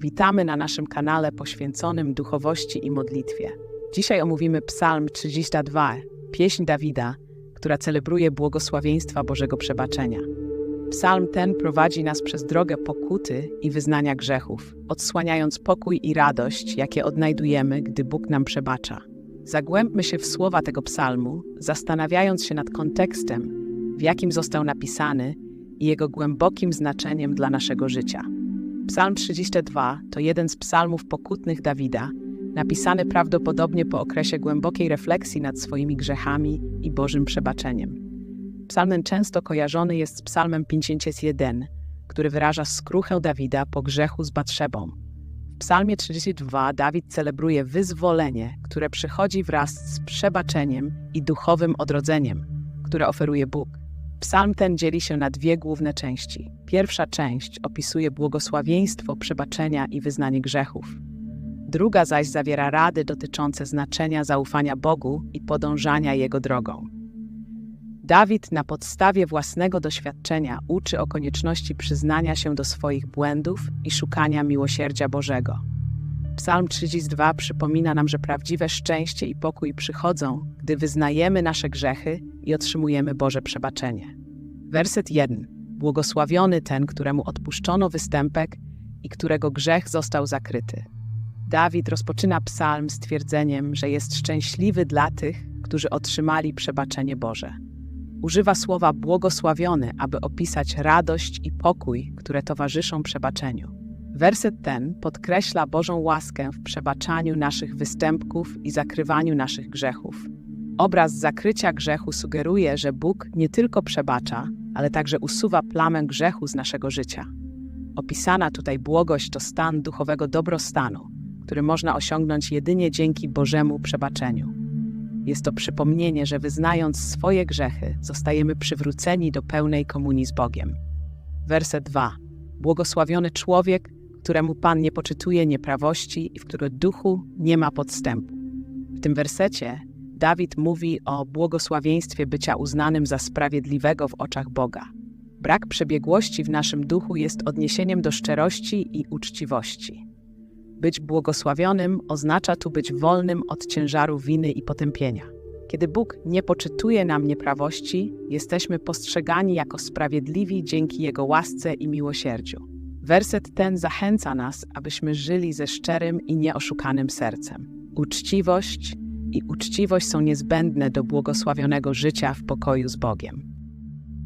Witamy na naszym kanale poświęconym duchowości i modlitwie. Dzisiaj omówimy Psalm 32, pieśń Dawida, która celebruje błogosławieństwa Bożego przebaczenia. Psalm ten prowadzi nas przez drogę pokuty i wyznania grzechów, odsłaniając pokój i radość, jakie odnajdujemy, gdy Bóg nam przebacza. Zagłębmy się w słowa tego psalmu, zastanawiając się nad kontekstem, w jakim został napisany i jego głębokim znaczeniem dla naszego życia. Psalm 32 to jeden z psalmów pokutnych Dawida, napisany prawdopodobnie po okresie głębokiej refleksji nad swoimi grzechami i Bożym przebaczeniem. Psalm ten często kojarzony jest z psalmem 51, który wyraża skruchę Dawida po grzechu z Batrzebą. W psalmie 32 Dawid celebruje wyzwolenie, które przychodzi wraz z przebaczeniem i duchowym odrodzeniem, które oferuje Bóg. Psalm ten dzieli się na dwie główne części. Pierwsza część opisuje błogosławieństwo przebaczenia i wyznanie grzechów. Druga zaś zawiera rady dotyczące znaczenia zaufania Bogu i podążania Jego drogą. Dawid na podstawie własnego doświadczenia uczy o konieczności przyznania się do swoich błędów i szukania miłosierdzia Bożego. Psalm 32 przypomina nam, że prawdziwe szczęście i pokój przychodzą, gdy wyznajemy nasze grzechy i otrzymujemy Boże przebaczenie. Werset 1. Błogosławiony ten, któremu odpuszczono występek i którego grzech został zakryty. Dawid rozpoczyna psalm stwierdzeniem, że jest szczęśliwy dla tych, którzy otrzymali przebaczenie Boże. Używa słowa błogosławiony, aby opisać radość i pokój, które towarzyszą przebaczeniu. Werset ten podkreśla Bożą łaskę w przebaczaniu naszych występków i zakrywaniu naszych grzechów. Obraz zakrycia grzechu sugeruje, że Bóg nie tylko przebacza, ale także usuwa plamę grzechu z naszego życia. Opisana tutaj błogość to stan duchowego dobrostanu, który można osiągnąć jedynie dzięki Bożemu przebaczeniu. Jest to przypomnienie, że wyznając swoje grzechy, zostajemy przywróceni do pełnej komunii z Bogiem. Werset 2. Błogosławiony człowiek, któremu Pan nie poczytuje nieprawości i w którego duchu nie ma podstępu. W tym wersecie Dawid mówi o błogosławieństwie bycia uznanym za sprawiedliwego w oczach Boga. Brak przebiegłości w naszym duchu jest odniesieniem do szczerości i uczciwości. Być błogosławionym oznacza tu być wolnym od ciężaru winy i potępienia. Kiedy Bóg nie poczytuje nam nieprawości, jesteśmy postrzegani jako sprawiedliwi dzięki Jego łasce i miłosierdziu. Werset ten zachęca nas, abyśmy żyli ze szczerym i nieoszukanym sercem. Uczciwość i uczciwość są niezbędne do błogosławionego życia w pokoju z Bogiem.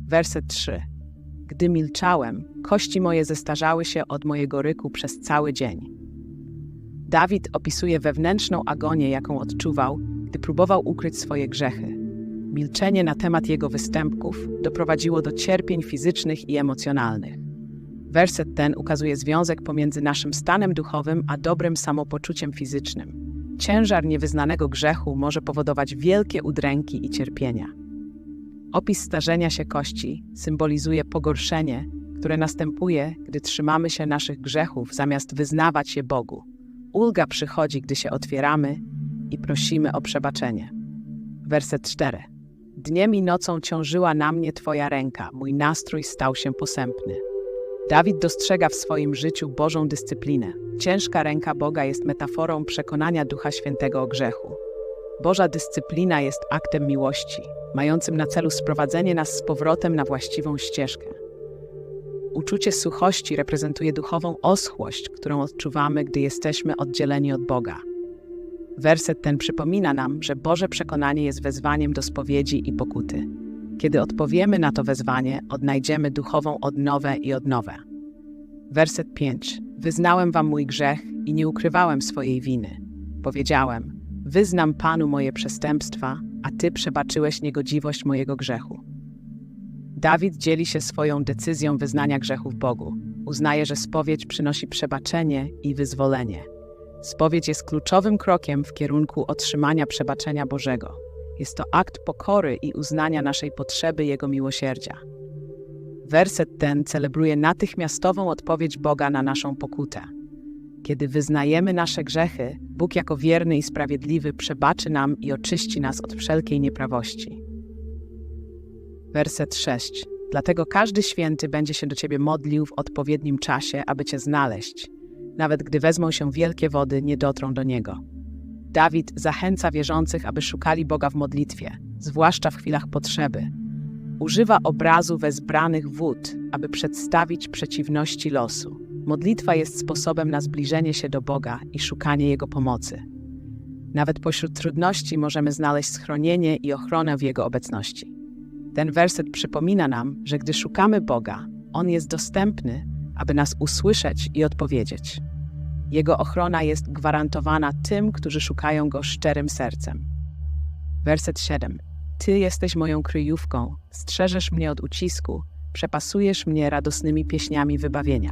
Werset 3. Gdy milczałem, kości moje zestarzały się od mojego ryku przez cały dzień. Dawid opisuje wewnętrzną agonię, jaką odczuwał, gdy próbował ukryć swoje grzechy. Milczenie na temat jego występków doprowadziło do cierpień fizycznych i emocjonalnych. Werset ten ukazuje związek pomiędzy naszym stanem duchowym a dobrym samopoczuciem fizycznym. Ciężar niewyznanego grzechu może powodować wielkie udręki i cierpienia. Opis starzenia się kości symbolizuje pogorszenie, które następuje, gdy trzymamy się naszych grzechów zamiast wyznawać je Bogu. Ulga przychodzi, gdy się otwieramy i prosimy o przebaczenie. Werset 4. Dniem i nocą ciążyła na mnie Twoja ręka, mój nastrój stał się posępny. Dawid dostrzega w swoim życiu Bożą dyscyplinę. Ciężka ręka Boga jest metaforą przekonania Ducha Świętego o grzechu. Boża dyscyplina jest aktem miłości, mającym na celu sprowadzenie nas z powrotem na właściwą ścieżkę. Uczucie suchości reprezentuje duchową oschłość, którą odczuwamy, gdy jesteśmy oddzieleni od Boga. Werset ten przypomina nam, że Boże przekonanie jest wezwaniem do spowiedzi i pokuty. Kiedy odpowiemy na to wezwanie, odnajdziemy duchową odnowę i odnowę. Werset 5. Wyznałem wam mój grzech i nie ukrywałem swojej winy. Powiedziałem: Wyznam Panu moje przestępstwa, a ty przebaczyłeś niegodziwość mojego grzechu. Dawid dzieli się swoją decyzją wyznania grzechów Bogu. Uznaje, że spowiedź przynosi przebaczenie i wyzwolenie. Spowiedź jest kluczowym krokiem w kierunku otrzymania przebaczenia Bożego. Jest to akt pokory i uznania naszej potrzeby Jego miłosierdzia. Werset ten celebruje natychmiastową odpowiedź Boga na naszą pokutę. Kiedy wyznajemy nasze grzechy, Bóg jako wierny i sprawiedliwy przebaczy nam i oczyści nas od wszelkiej nieprawości. Werset 6. Dlatego każdy święty będzie się do Ciebie modlił w odpowiednim czasie, aby Cię znaleźć. Nawet gdy wezmą się wielkie wody, nie dotrą do Niego. Dawid zachęca wierzących, aby szukali Boga w modlitwie, zwłaszcza w chwilach potrzeby. Używa obrazu wezbranych wód, aby przedstawić przeciwności losu. Modlitwa jest sposobem na zbliżenie się do Boga i szukanie Jego pomocy. Nawet pośród trudności możemy znaleźć schronienie i ochronę w Jego obecności. Ten werset przypomina nam, że gdy szukamy Boga, On jest dostępny, aby nas usłyszeć i odpowiedzieć. Jego ochrona jest gwarantowana tym, którzy szukają Go szczerym sercem. Werset 7. Ty jesteś moją kryjówką, strzeżesz mnie od ucisku, przepasujesz mnie radosnymi pieśniami wybawienia.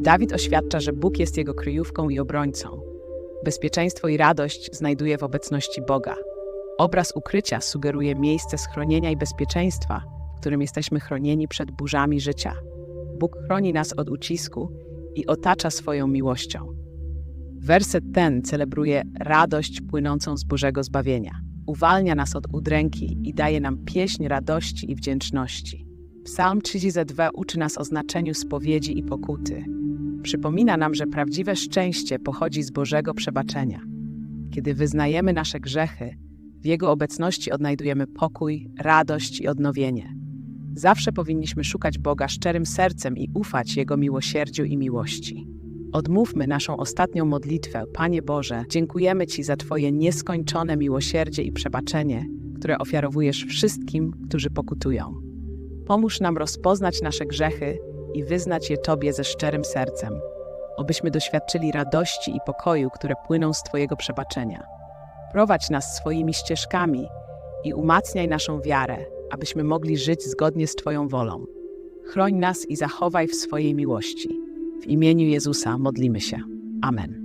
Dawid oświadcza, że Bóg jest jego kryjówką i obrońcą. Bezpieczeństwo i radość znajduje w obecności Boga. Obraz ukrycia sugeruje miejsce schronienia i bezpieczeństwa, w którym jesteśmy chronieni przed burzami życia. Bóg chroni nas od ucisku i otacza swoją miłością. Werset ten celebruje radość płynącą z Bożego zbawienia. Uwalnia nas od udręki i daje nam pieśń radości i wdzięczności. Psalm 32 uczy nas o znaczeniu spowiedzi i pokuty. Przypomina nam, że prawdziwe szczęście pochodzi z Bożego przebaczenia. Kiedy wyznajemy nasze grzechy, w Jego obecności odnajdujemy pokój, radość i odnowienie. Zawsze powinniśmy szukać Boga szczerym sercem i ufać Jego miłosierdziu i miłości. Odmówmy naszą ostatnią modlitwę. Panie Boże, dziękujemy Ci za Twoje nieskończone miłosierdzie i przebaczenie, które ofiarowujesz wszystkim, którzy pokutują. Pomóż nam rozpoznać nasze grzechy i wyznać je Tobie ze szczerym sercem, obyśmy doświadczyli radości i pokoju, które płyną z Twojego przebaczenia. Prowadź nas swoimi ścieżkami i umacniaj naszą wiarę, abyśmy mogli żyć zgodnie z Twoją wolą. Chroń nas i zachowaj w swojej miłości. W imieniu Jezusa modlimy się. Amen.